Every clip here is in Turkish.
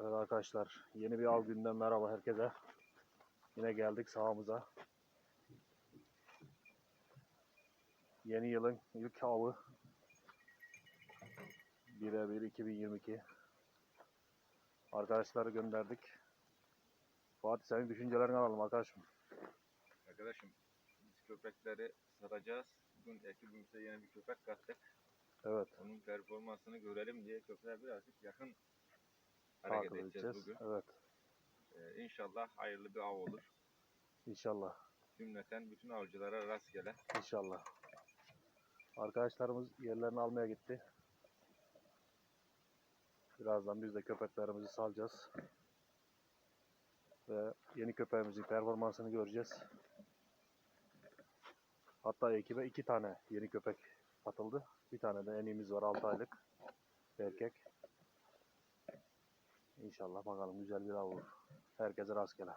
Evet arkadaşlar yeni bir av günden merhaba herkese. Yine geldik sahamıza. Yeni yılın ilk avı. 1'e 1 2022. Arkadaşları gönderdik. Fatih senin düşüncelerini alalım arkadaşım. Arkadaşım biz köpekleri satacağız. Bugün ekibimize yeni bir köpek kattık. Evet Onun performansını görelim diye köpeğe birazcık yakın hareket takip edeceğiz, edeceğiz. bugün. Evet Ee, inşallah hayırlı bir av olur. inşallah. Cümleten bütün avcılara rastgele. İnşallah. Arkadaşlarımız yerlerini almaya gitti. Birazdan biz de köpeklerimizi salacağız. Ve yeni köpeğimizin performansını göreceğiz. Hatta ekibe iki tane yeni köpek katıldı. Bir tane de enimiz var 6 aylık. Erkek. İnşallah bakalım güzel bir av olur. Herkese rastgele.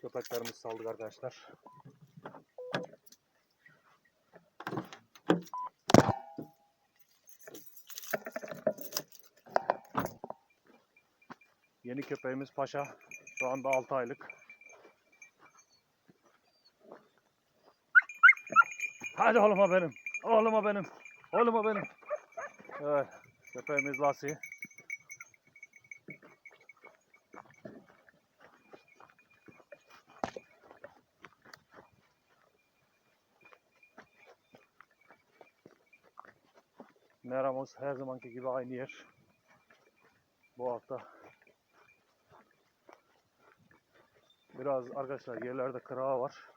Köpeklerimizi saldık arkadaşlar. Yeni köpeğimiz Paşa. Şu anda 6 aylık. Hadi oğluma benim. Oğluma benim. Oğluma benim. Evet. Köpeğimiz Lasi. Meramız her zamanki gibi aynı yer. Bu hafta biraz arkadaşlar yerlerde kırağı var.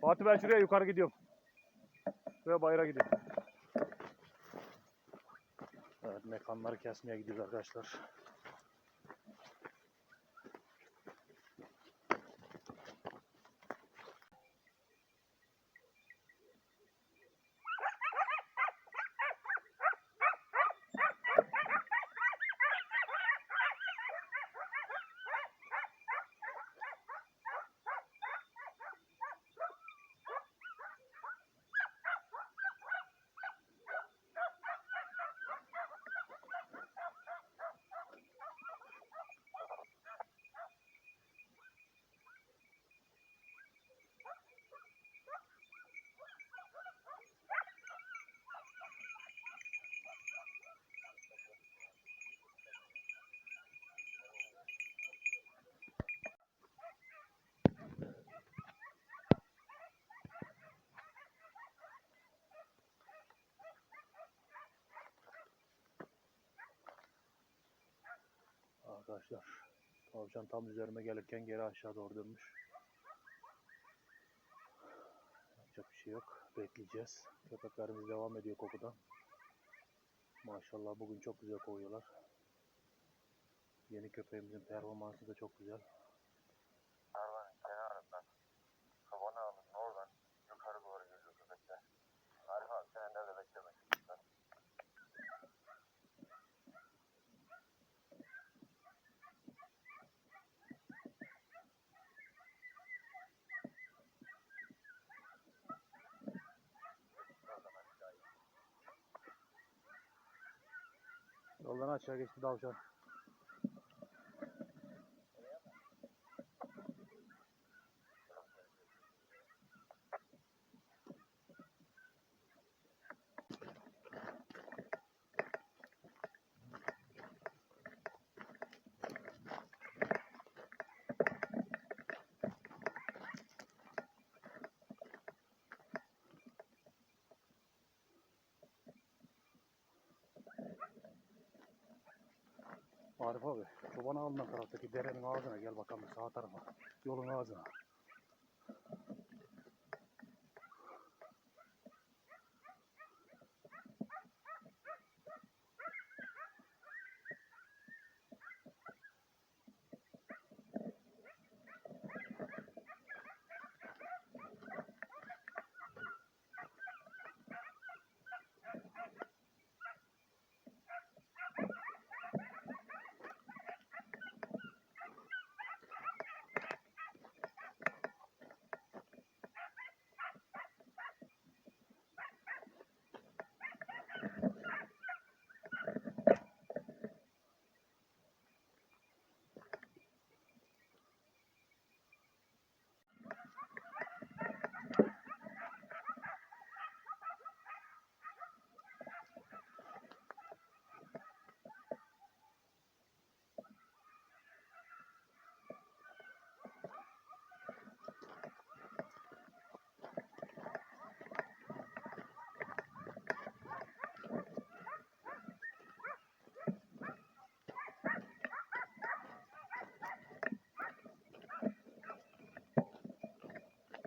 Fatih ben şuraya yukarı gidiyorum. Şuraya bayıra gidiyorum. Evet mekanları kesmeye gidiyoruz arkadaşlar. Arkadaşlar tavşan tam üzerime gelirken geri aşağı doğru dönmüş. Yapacak bir şey yok. Bekleyeceğiz. Köpeklerimiz devam ediyor kokudan. Maşallah bugün çok güzel kovuyorlar. Yeni köpeğimizin performansı da çok güzel. Tarlanın kenarından kavana alın oradan yukarı doğru geliyor köpekler. Arif abi sen nerede beklemek istiyorsan. Yoldan aşağı geçti tavşan. Arif abi, çoban ağından taraftaki derenin ağzına gel bakalım sağ tarafa. Yolun ağzına.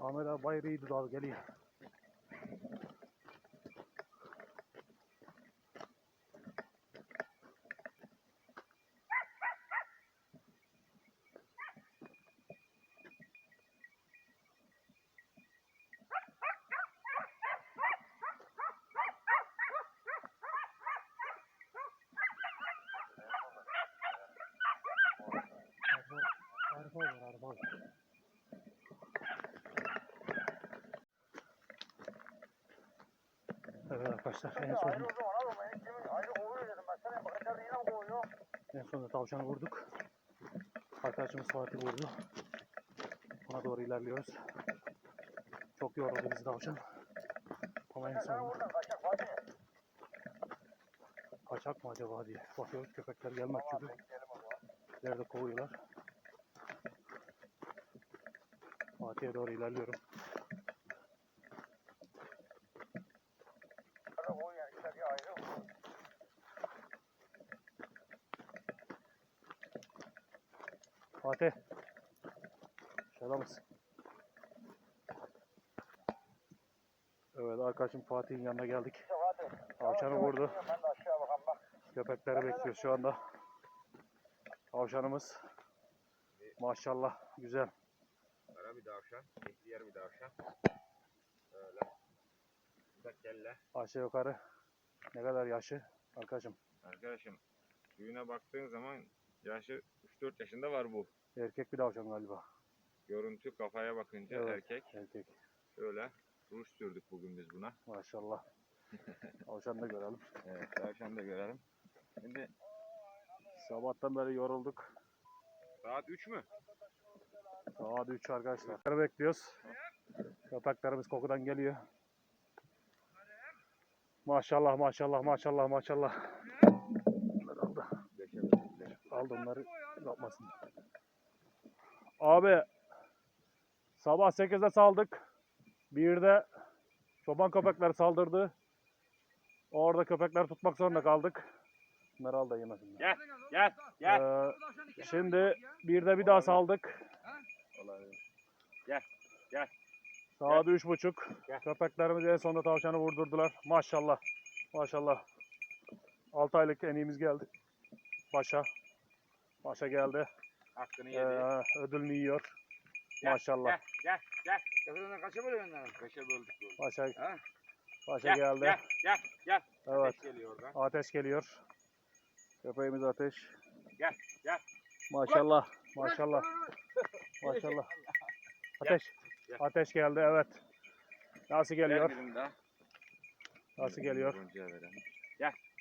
Ahmet abi bayağı iyiydi abi içeride yine mi kovuyor? en sonunda tavşanı vurduk. Arkadaşımız Fatih vurdu. Ona doğru ilerliyoruz. Çok yoruldu bizi tavşan. Ama en sonunda kaçak mı acaba diye bakıyoruz köpekler o zaman. Nerede kovuyorlar. Fatih'e doğru ilerliyorum. Arada kovuyor yani içeriye ayrı. Fatih. Şurada mısın? Evet arkadaşım Fatih'in yanına geldik. Tavşanı vurdu. Köpekleri bekliyoruz şu anda. Tavşanımız. Maşallah güzel. Kara bir tavşan, ihtiyar bir tavşan. Öyle. Da kelle. Aşağı yukarı ne kadar yaşı arkadaşım. Arkadaşım suyuna baktığın zaman yaşı 3-4 yaşında var bu. Erkek bir tavşan galiba. Görüntü kafaya bakınca Evet. erkek. Erkek. Şöyle ruj sürdük bugün biz buna. Maşallah. Tavşan da görelim. Evet tavşan da görelim. Şimdi Sabahtan beri yorulduk. saat 3 mü? Saat 3 arkadaşlar. Köpekleri bekliyoruz. Köpeklerimiz kokudan geliyor. Maşallah maşallah maşallah maşallah. Aldı onları yapmasın. Abi sabah 8'de saldık. 1'de çoban köpekler saldırdı. Orada köpekler tutmak zorunda kaldık. Bunları al da yemesinler. Gel gel gel. Ee, şimdi bir de bir daha saldık. Olabilir. Saat üç buçuk. Gel. Köpeklerimiz en sonunda tavşanı vurdurdular. Maşallah. Maşallah. 6 aylık eniğimiz geldi. Başa. Başa geldi. Hakkını Ee, yedi. ödülünü yiyor. Gel, Maşallah. Gel gel gel. Kapıdan kaça bölüyorsun lan? Beşe böldük. böldük. Başa, Ha? başa Gel geldi. gel gel gel. Evet. Ateş geliyor oradan. Ateş geliyor. Köpeğimiz ateş. Gel, gel. Maşallah. Maşallah. Maşallah. Ateş. Gel. Ateş geldi evet. Nasıl geliyor? Gel. Nasıl geliyor? Verelim.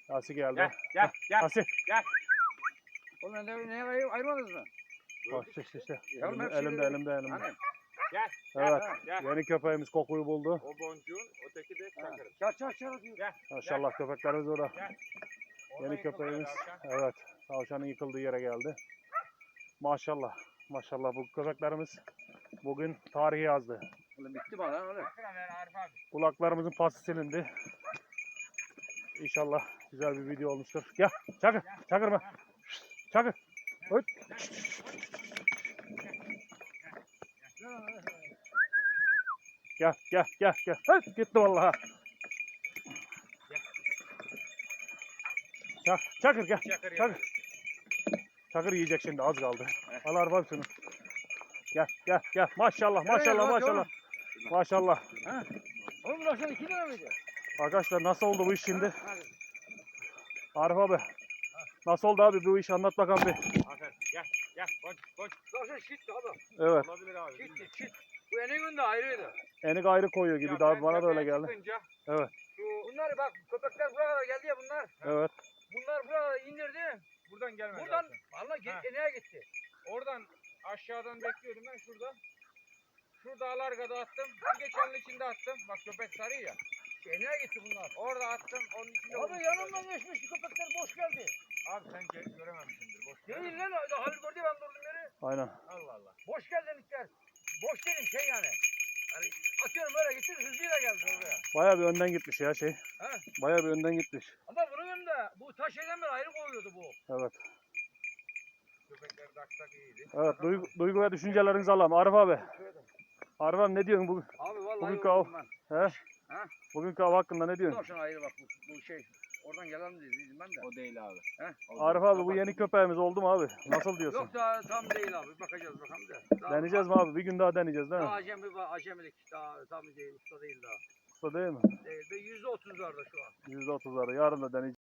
Nasıl geldi? Gel gel gel. Nasıl? Oğlum de neye ayır, ayırmadınız mı? Bak işte işte. Yavrum Elimde, elimde, elimde, elimde. Hani? Gel. Evet. Gel. Yeni köpeğimiz kokuyu buldu. O boncuğun öteki de çakır. Çar çar çar diyor. Maşallah köpeklerimiz orada. Orada Yeni köpeğimiz. tavşan. Evet. Tavşanın yıkıldığı yere geldi. Maşallah. Maşallah bu köpeklerimiz bugün tarihi yazdı. Oğlum bitti bana lan abi. Kulaklarımızın pası silindi. İnşallah güzel bir video olmuştur. Gel Çakır. Çakırma. Çakır. Hıt. Gel gel gel gel. Hıt, gitti vallahi. Çak, çakır gel. Çakır. Çakır. Çakır yiyecek şimdi az kaldı. Al arabam şunu. Gel gel gel. Maşallah maşallah maşallah. Maşallah. Oğlum bu akşam iki lira mıydı? Arkadaşlar nasıl oldu bu iş şimdi? Arif abi. Nasıl oldu abi bu iş anlat bakalım bir. Aferin. Gel gel. Bonç. Bu akşam şitti abi. Evet. Olabilir abi. Şitti şit. Bu eneğin de ayrıydı. Enik ayrı koyuyor gibi Ya daha ben bana da öyle geldi. çıkınca Evet. Şu Bunlar bak köpekler buraya kadar geldi ya bunlar. Evet. Bunlar buraya kadar indirdi. buradan gelmedi. Buradan zaten. valla eneğe gitti. Oradan aşağıdan bekliyordum ben şurada. Şurada alargada attım. Bir geçenin içinde attım. Bak köpek sarı ya. Eneğe gitti bunlar. Orada attım. Onun içinde Abi yanımdan zaten. geçmişti köpekler boş geldi. Abi sen ge- görememişsindir. Boş ver. Değil lan Halil gördü ben durdum yeri. Aynen. Allah Allah. Boş geldilikler. Boş dedim şey yani. Hani atıyorum böyle gitti hızıyla geldi oraya. Bayağı bir önden gitmiş ya şey. Ha? Bayağı bir önden gitmiş. Ama bunun önünde bu taş şeyden beri ayrı koyuyordu bu. Evet. Köpekler tak tak iyiydi. Evet. Duygu, duygu ve düşüncelerinizi alalım. Arif abi. Arif abi ne diyorsun bugün? Abi vallahi Bugünkü yoruldum av. ben. He? Ha? Bugünkü av hakkında ne diyorsun? Tavşan ayrı bak bu, bu şey. Oradan gelen de dedim ben de. O değil abi. He? O Arif değil. abi bu yeni köpeğimiz oldu mu abi? Nasıl diyorsun? Yok daha tam değil abi. Bakacağız bakalım da. Daha, Deneyeceğiz mi abi? Bir gün daha deneyeceğiz değil Daha mi? acemi, acemilik. Daha tam değil. Usta değil daha. Usta değil mi? Değil. Ve %30'larda şu an. %30'larda yarın da deneyeceğiz.